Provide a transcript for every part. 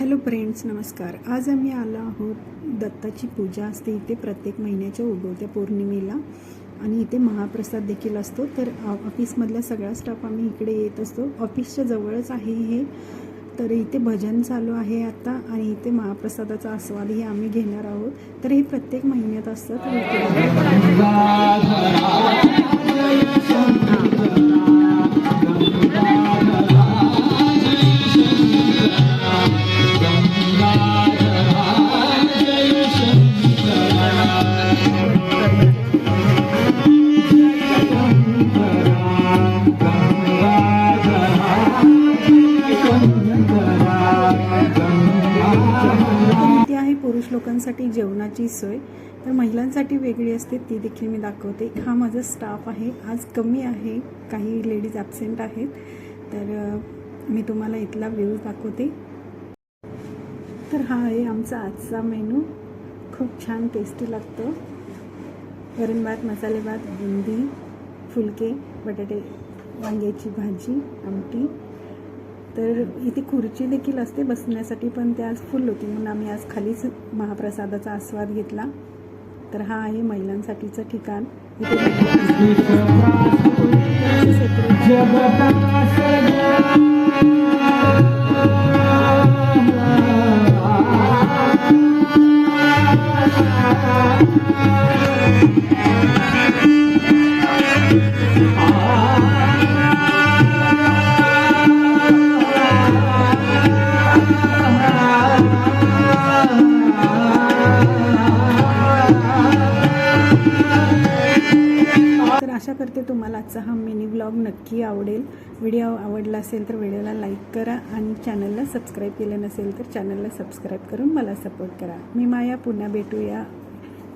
Hello friends नमस्कार. आज आम्ही आलो आहोत दत्ताची पूजा. असते इथे प्रत्येक महिन्याच्या उगवत्या पौर्णिमेला आणि इथे महाप्रसाद देखील असतो. तर ऑफिसमधला सगळा स्टाफ आम्ही इकडे येत असतो. ऑफिसच्या जवळच आहे हे. तर इथे भजन चालू आहे आता आणि इथे महाप्रसादाचा आस्वादही आम्ही घेणार आहोत. तर हे प्रत्येक महिन्यात असतं. तर इथे तर पुरुष लोकांसाठी जेवणाची सोय तर महिलांसाठी वेगळी असते ती देखील मी दाखवते. हा माझा स्टाफ आहे. आज कमी आहे. काही लेडीज ॲबसेंट आहेत. तर मी तुम्हाला इथला व्ह्यूज दाखवते. तर हा आहे आमचा आजचा मेनू खूप छान टेस्टी लागतो. वरण भात मसाले भात बुंदी फुलके बटाटे वांग्याची भाजी आमटी. तर इथे खुर्ची देखील असते बसण्यासाठी पण ते आज फुल होती म्हणून आम्ही आज खालीच महाप्रसादाचा आस्वाद घेतला. तर हा आहे महिलांसाठीचं ठिकाण. इथे आशा करते तुम्हाला आजचा हा मिनी ब्लॉग नक्की आवडेल. व्हिडिओ आवडला असेल तर व्हिडिओला लाईक करा आणि चॅनलला सबस्क्राईब केलं नसेल तर चॅनलला सबस्क्राईब करून मला सपोर्ट करा. मी माया पुन्हा भेटूया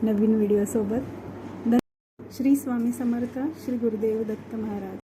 नवीन व्हिडिओसोबत. धन श्री स्वामी समर्थ श्री गुरुदेव दत्त महाराज.